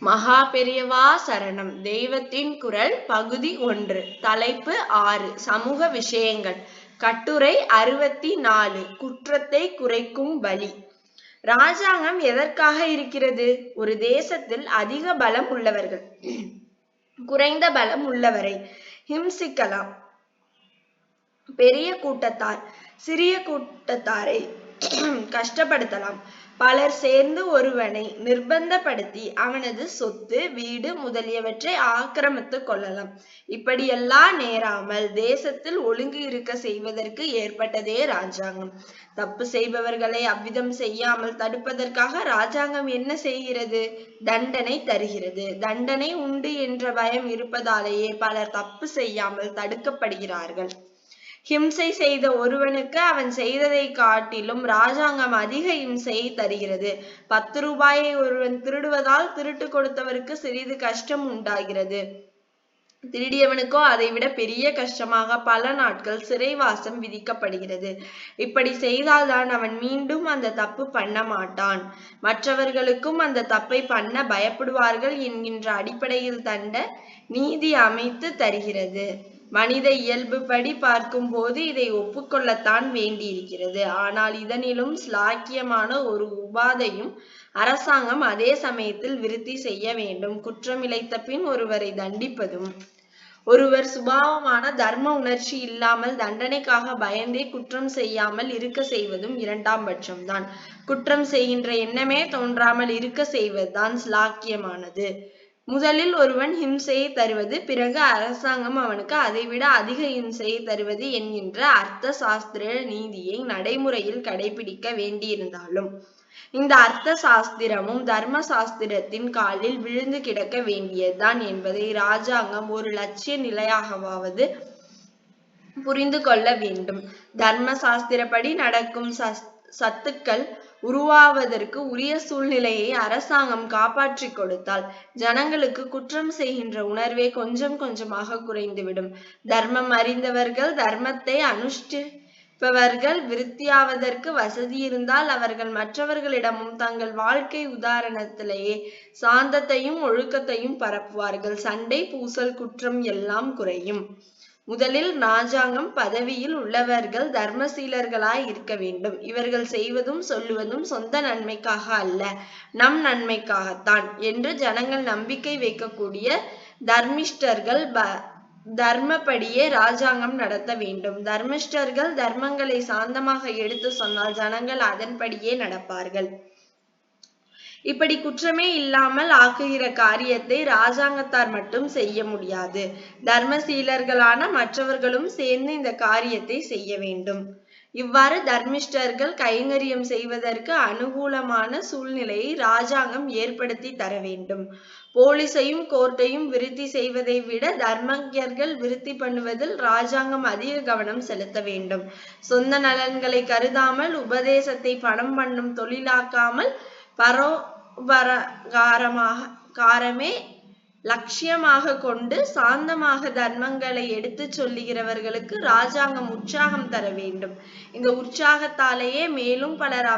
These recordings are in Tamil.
மகா பெரியவா சரணம். தெய்வத்தின் குரல் பகுதி ஒன்று. தலைப்பு ஆறு. சமூக விஷயங்கள். கட்டுரை அறுபத்தி நாலு. குற்றத்தை குறைக்கும் பலி. ராஜாங்கம் எதற்காக இருக்கிறது? ஒரு தேசத்தில் அதிக பலம் உள்ளவர்கள். குறைந்த பலம் உள்ளவரை ஹிம்சிக்கலாம். பெரிய கூட்டத்தார். சிறிய கூட்டத்தாரை கஷ்டப்படுத்தலாம். பலர் சேர்ந்து ஒருவனை நிர்பந்தப்படுத்தி அவனது சொத்து வீடு முதலியவற்றை ஆக்கிரமித்துக் கொள்ளலாம். இப்படியெல்லாம் நேராமல் தேசத்தில் ஒழுங்கு இருக்க செய்வதற்கு ஏற்பட்டதே ராஜாங்கம் தப்பு செய்பவர்களை அவ்விதம் செய்யாமல் தடுப்பதற்காக ராஜாங்கம் என்ன செய்கிறது? தண்டனை தருகிறது. தண்டனை உண்டு என்ற பயம் இருப்பதாலேயே பலர் தப்பு செய்யாமல் தடுக்கப்படுகிறார்கள். ஹிம்சை செய்த ஒருவனுக்கு அவன் செய்ததை காட்டிலும் ராஜாங்கம் அதிக இம்சையை தருகிறது. பத்து ரூபாயை ஒருவன் திருடுவதால் திருட்டு கொடுத்தவருக்கு சிறிது கஷ்டம் உண்டாகிறது. திருடியவனுக்கோ அதை விட பெரிய கஷ்டமாக பல நாட்கள் சிறைவாசம் விதிக்கப்படுகிறது. இப்படி செய்தால்தான் அவன் மீண்டும் அந்த தப்பு பண்ண மாட்டான். மற்றவர்களுக்கும் அந்த தப்பை பண்ண பயப்படுவார்கள் என்கின்ற அடிப்படையில் தண்ட நீதி அமைத்து தருகிறது. மனித இயல்புப்படி பார்க்கும்போது இதை ஒப்புக்கொள்ளத்தான் வேண்டியிருக்கிறது. ஆனால் இதனிலும் ஸ்லாக்கியமான ஒரு உபாதையும் அரசாங்கம் அதே சமயத்தில் விருத்தி செய்ய வேண்டும். குற்றமிழைத்த பின் ஒருவரை தண்டிப்பதும் ஒருவர் சுபாவமான தர்ம உணர்ச்சி இல்லாமல் தண்டனைக்காக பயந்தே குற்றம் செய்யாமல் இருக்க செய்வதும் இரண்டாம் பட்சம்தான். குற்றம் செய்கின்ற எண்ணமே தோன்றாமல் இருக்க செய்வதுதான் ஸ்லாக்கியமானது. முதலில் ஒருவன் ஹிம்சையை தருவது பிறகு அரசாங்கம் அவனுக்கு அதைவிட அதிக இம்சையை தருவது என்கின்ற அர்த்த சாஸ்திர நீதியை நடைமுறையில் கடைபிடிக்க வேண்டியிருந்தாலும் இந்த அர்த்த சாஸ்திரமும் தர்ம சாஸ்திரத்தின் காலில் விழுந்து கிடக்க வேண்டியதுதான் என்பதை இராஜாங்கம் ஒரு லட்சிய நிலையாகவாவது புரிந்து கொள்ள வேண்டும். தர்ம சாஸ்திரப்படி நடக்கும் சத்துக்கள் உருவாவதற்கு உரிய சூழ்நிலையை அரசாங்கம் காப்பாற்றிக் கொடுத்தால் ஜனங்களுக்கு குற்றம் செய்கின்ற உணர்வே கொஞ்சம் கொஞ்சமாக குறைந்துவிடும். தர்மம் அறிந்தவர்கள் தர்மத்தை அனுஷ்டிப்பவர்கள் விருத்தியாவதற்கு வசதி இருந்தால் அவர்கள் மற்றவர்களிடமும் தங்கள் வாழ்க்கை உதாரணத்திலேயே சாந்தத்தையும் ஒழுக்கத்தையும் பரப்புவார்கள். சண்டை பூசல் குற்றம் எல்லாம் குறையும். முதலில் ராஜாங்கம் பதவியில் உள்ளவர்கள் தர்மசீலர்களாய் இருக்க வேண்டும். இவர்கள் செய்வதும் சொல்லுவதும் சொந்த நன்மைக்காக அல்ல நம் நன்மைக்காகத்தான் என்று ஜனங்கள் நம்பிக்கை வைக்கக்கூடிய தர்மிஷ்டர்கள் ப தர்மப்படியே ராஜாங்கம் நடத்த வேண்டும். தர்மிஷ்டர்கள் தர்மங்களை சாந்தமாக எடுத்து சொன்னால் ஜனங்கள் அதன்படியே நடப்பார்கள். இப்படி குற்றமே இல்லாமல் ஆக்குகிற காரியத்தை ராஜாங்கத்தார் மட்டும் செய்ய முடியாது. தர்மசீலர்களான மற்றவர்களும் சேர்ந்து இந்த காரியத்தை செய்ய வேண்டும். இவ்வாறு தர்மிஷ்டர்கள் கைங்கரியம் செய்வதற்கு அனுகூலமான சூழ்நிலையை ராஜாங்கம் ஏற்படுத்தி தர வேண்டும். போலீஸையும் கோர்ட்டையும் விருத்தி செய்வதை விட தர்மஜர்கள் விருத்தி பண்ணுவதில் ராஜாங்கம் அதிக கவனம் செலுத்த வேண்டும். சொந்த நலன்களை கருதாமல் உபதேசத்தை பணம் பண்ணும் தொழிலாக்காமல் பரோபரகாரமாக காரமே லட்சியமாக கொண்டு சாந்தமாக தர்மங்களை எடுத்து சொல்லுகிறவர்களுக்கு ராஜாங்கம் உற்சாகம் தர வேண்டும். இந்த உற்சாகத்தாலேயே மேலும் பலர்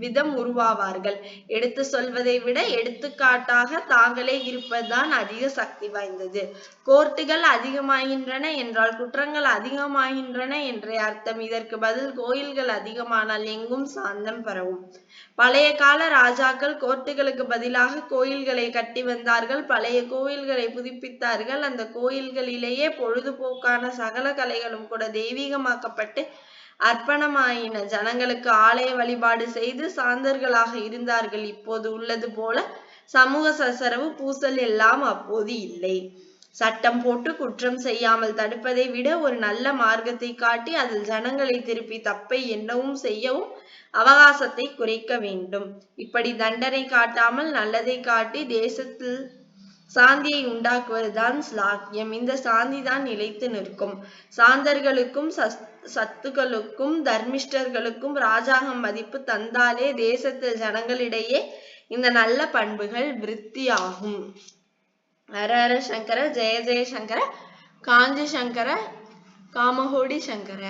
விதம் உருவாவார்கள். எடுத்து சொல்வதை விட எடுத்துக்காட்டாக தாங்களே இருப்பதுதான் அதிக சக்தி வாய்ந்தது. கோர்ட்டுகள் அதிகமாகின்றன என்றால் குற்றங்கள் அதிகமாகின்றன என்றே அர்த்தம். இதற்கு பதில் கோயில்கள் அதிகமானால் எங்கும் சாந்தம் பரவும். பழைய கால ராஜாக்கள் கோர்ட்டுகளுக்கு பதிலாக கோயில்களை கட்டி வந்தார்கள். பழைய கோயில்களை புதுப்பித்தார்கள். அந்த கோயில்களிலேயே பொழுதுபோக்கான சகல கலைகளும் கூட தெய்வீகமாக்கப்பட்டு அர்ப்பணமாயின. ஜனங்களுக்கு ஆலய வழிபாடு செய்து சாந்தர்களாக இருந்தார்கள். இப்போது உள்ளது போல சமூக சசரவு பூசல் எல்லாம் அப்போது இல்லை. சட்டம் போட்டு குற்றம் செய்யாமல் தடுப்பதை விட ஒரு நல்ல மார்க்கத்தை காட்டி அதில் ஜனங்களை திருப்பி தப்பை என்னவும் செய்யவும் அவகாசத்தை குறைக்க வேண்டும். இப்படி தண்டனை காட்டாமல் நல்லதை காட்டி தேசத்தில் சாந்தியை உண்டாக்குவதுதான் ஸ்லாக்கியம். இந்த சாந்தி தான் நிலைத்து நிற்கும். சாந்தர்களுக்கும் சத்துக்களுக்கும் தர்மிஷ்டர்களுக்கும் ராஜாங்கம் மதிப்பு தந்தாலே தேசத்து ஜனங்களிடையே இந்த நல்ல பண்புகள் விருத்தியாகும். ஹர ஹர சங்கர ஜெய ஜெய சங்கர காஞ்சி சங்கர காமகோடி சங்கர.